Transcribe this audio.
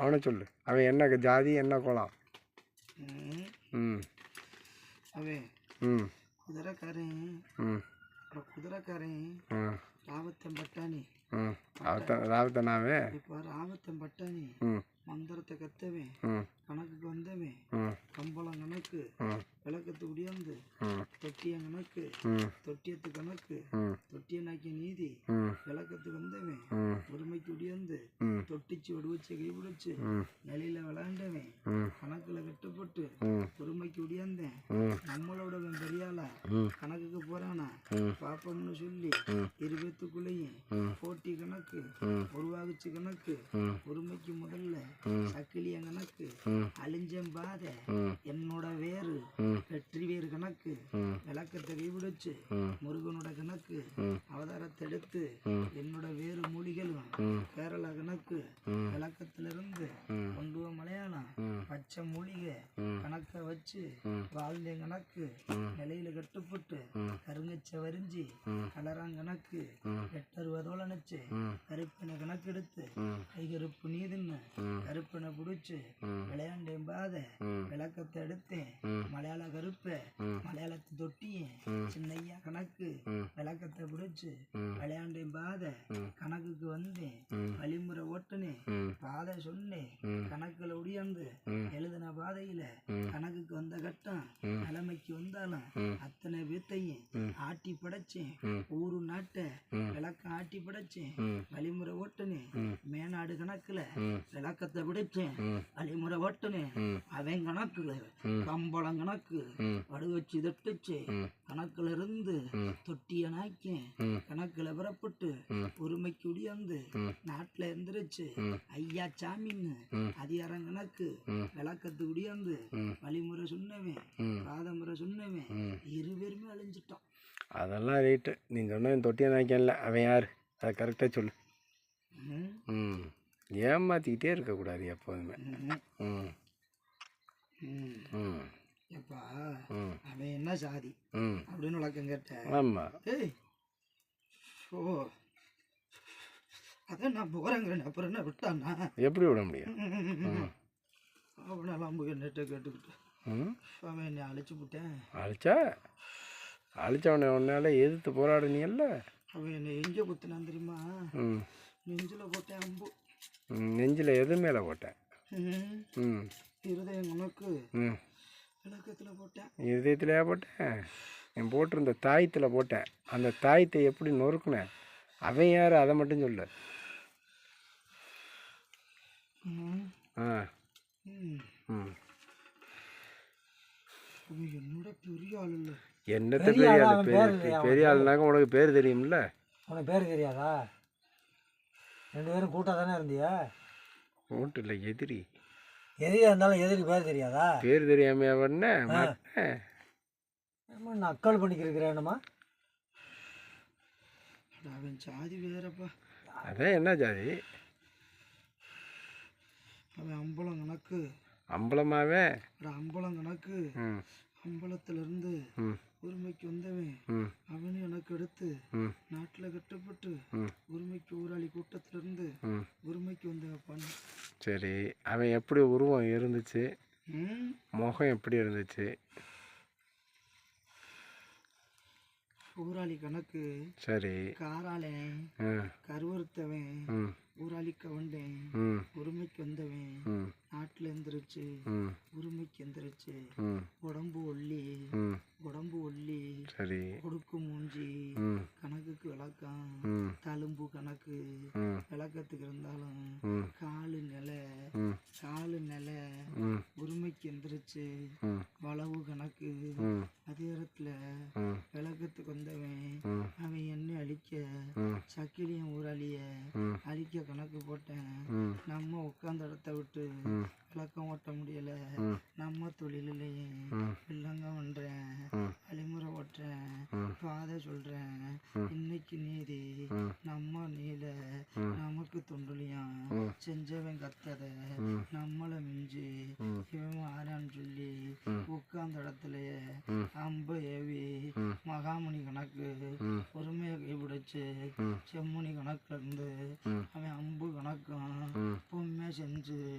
அவனை சொல்லு. அவன் என்ன ஜாதி என்ன குலம்? ம், ம். அவன் ம். குதிரைக்காரன். ம். அப்புறம் குதிரைக்காரன். ம் ராவத்தன் பட்டாணி. ம் ராவத்தன் ராவத்தனாவே இப்போ ராவத்தன் பட்டாணி. ம். மந்திரத்தை கத்தவன். கணக்குக்கு வந்தவன். கம்பளம் கணக்கு. விளக்கத்து உடியாந்து தொட்டிய கணக்கு. தொட்டியத்து கணக்கு. ம். தொட்டியனாக்கிய நீதி ம் விளக்கத்துக்கு வந்தவன் ம் ஒருமைக்கு தொட்டிச்சு ஒடுவச்சு கைபிடிச்சு நிலையில விளாண்டவன். கணக்குல கட்டுப்பட்டு ம். ஒருமைக்கு உடியாந்தேன் நம்மளோட ம். கணக்குக்கு போறானா? ம் பாப்போம்னு சொல்லி. இருபத்துக்குள்ளேயும். போட்டி கணக்கு. உருவாகுச்சு கணக்கு ம் ஒருமைக்கு முதல்ல. சக்கிலிய கணக்கு அழிஞ்சம் பாதை என்னோட வேறு வெற்றி வேறு கணக்கு விளக்கத்தை கைவிடுச்சு முருகனோட கணக்கு. அவதாரத்தை எடுத்து. என்னோட வேறு மூலிகளும் ம். கேரளா கணக்கு. விளக்கத்திலிருந்து. கொண்டு மலையாளம். பச்சை மூலிகை. கணக்கை வச்சு. வாழ்ந்த கணக்கு. நிலையில கட்டுப்பட்டு. கருங்கச்ச வரிஞ்சு ம். கலராங் கணக்கு ம். எட்டருவதோல நினைச்சு. கருப்பினை கணக்கெடுத்து. கைகருப்பு நீதுன்னு. கருப்பினை பிடிச்சு. விளையாண்டேன் பாத. விளக்கத்தை எடுத்தேன். மலையாள கருப்ப. மலையாளத்து தொட்டியேன் ம். சின்னையா கணக்கு. விளக்கத்தை பிடிச்சு. விளையாண்டேன் பாத. கணக்குக்கு வந்தேன். வழிமுறை ஓட்டுனேன் ம். பாதை சொன்னேன். கணக்குல ஒடியாந்து ம். எழுதின பாதையில. கணக்குக்கு வந்த கட்டம். நிலைமைக்கு வந்தாலும். அத்தனை பேத்தையும். ஆட்டி படைச்சேன். ஊரு நாட்டை. விளக்கம் ஆட்டி படைச்சேன். வழிமுறை ஓட்டுனேன். மேனாடு கணக்குல. விளக்கத்தை பிடிச்சேன். வழிமுறை ஓட்டுனேன். அவன் கணக்குல. கம்பளம் கணக்கு. வடு வச்சு தட்டுச்சு. கணக்குல இருந்து. தொட்டிய நாய்க்கேன். கணக்குல பிறப்பட்டு ம். உரிமைக்கு உடியாந்து. நாட்டுல எந்திரிச்சு ம். ஐயா சாமின்னு. அதிகாரம் கணக்கு. விளக்கத்து உடியாந்து. வழிமுறை சொன்னவன். பாதமுறை சொன்னவன் ம். இரு பேருமே அழிஞ்சிட்டோம் அதெல்லாம் ரைட்டு நீ சொன்ன தொட்டியை நாய்க்கல அவன் யார்? அதை கரெக்டாக சொல்லு. ம், ஏமாற்றிக்கிட்டே இருக்கக்கூடாது எப்போதுமே. ம், ம். எப்பா அவன் என்ன சாதி? ம். அப்படின்னு விளக்கம் கேட்டேன் ஆமாம் ஏய் ஓ அதான் நான் போகிறேங்கிறேன் அப்புறம் என்ன விட்டானா? எப்படி விட முடியும்? அவனெல்லாம் போய் என்னட்ட கேட்டுக்கிட்டு. ம். அவன் என்னை அழைச்சி விட்டேன். அழிச்சா? அழிச்சவனை உன்னால எதிர்த்து போராடுனீல்ல அவன் என்னை எங்கே குத்தினான் தெரியுமா? ம். நெஞ்சில் போட்டேன் அம்பு. ம், நெஞ்சில் எது மேலே போட்டேன் ம், ம். இருதயம் உனக்கு. ம். விளக்கத்தில் போட்டேன். இதயத்திலையா போட்டேன் என் போட்டிருந்த தாயத்தில் போட்டேன் அந்த தாயத்தை எப்படி நொறுக்குனேன் அவன் யார்? அதை மட்டும் சொல்லு ம், ஆ ம். ம் அவன் என்னோட பெரிய ஆள் இல்லை என்னத்த பெரிய ஆளா பெரிய பெரிய ஆளுனாக்க உனக்கு பேர் தெரியும்ல? உனக்கு பேர் தெரியாதா? ரெண்டு பேரும் கூட்டாக தானே இருந்தியா? ஓட்டு இல்லை எதிரி. எதிரியா இருந்தாலும் எதிரி பேர் தெரியாதா? பேர் தெரியாமையா பண்ண? நக்கல் பண்ணிக்கிறேன்னுமா அட, அவன் சாதி வேறப்பா. அதான் என்ன ஜாதி? அவன் அம்பலம் கணக்கு. அம்பலமாவே? அம்பலம் கணக்கு. அம்பலத்திலிருந்து ம். உரிமைக்கு வந்தவன் ம். அவனும் எனக்கு எடுத்து ம். நாட்டில் கட்டுப்பட்டு உரிமைக்கு ஊராளி கூட்டத்திலிருந்து உரிமைக்கு வந்த பண்ணு சரி அவன் எப்படி உருவம் இருந்துச்சு? முகம் எப்படி இருந்துச்சு? ஊராளி கணக்கு சரி. காராளன் கருவறுத்தவன் ம் ஊராளி கவண்டேன் ம். உரிமைக்கு வந்தவன். நாட்டில் எந்திரிச்சு உரிமைக்கு எந்திரிச்சு உடம்பு ஒல்லி. உடம்பு ஒல்லி. சரி. கொடுக்கு மூஞ்சி. கணக்குக்கு விளக்கம். தழும்பு கணக்கு. விளக்கத்துக்கு இருந்தாலும் காலு நிலை. காலு நிலை. உரிமைக்கு எந்திரிச்சு வளவு கணக்கு. ம். அதிகாரத்தில் ம். விளக்கத்துக்கு வந்தவன் ம் அவன் என்ன அழிக்க ம் சக்கிலியும் ஊராளிய ம் அழிக்க கணக்கு போட்டேன் நம்ம உட்காந்த இடத்த விட்டு விளக்கம் ஓட்ட முடியல நம்ம தொழிலையே ம் இல்லங்க பண்றேன் ம் வழிமுறை ஓட்டுறேன் பாதை சொல்றேன். இன்னைக்கு நீதி நம்ம நீல. நமக்கு தொண்டுலியாம். செஞ்சவன் கத்தத. நம்மள மிஞ்சி. இவன் ஆறான்னு சொல்லி ம். உட்கார்ந்த இடத்துலயே. அம்ப ஏவி. மகாமணி கணக்கு. பொறுமையை கைப்பிடிச்சு ம். செம்மணி கணக்குல இருந்து. அவன் அம்பு கணக்கும் ம். பொம்மை செஞ்சு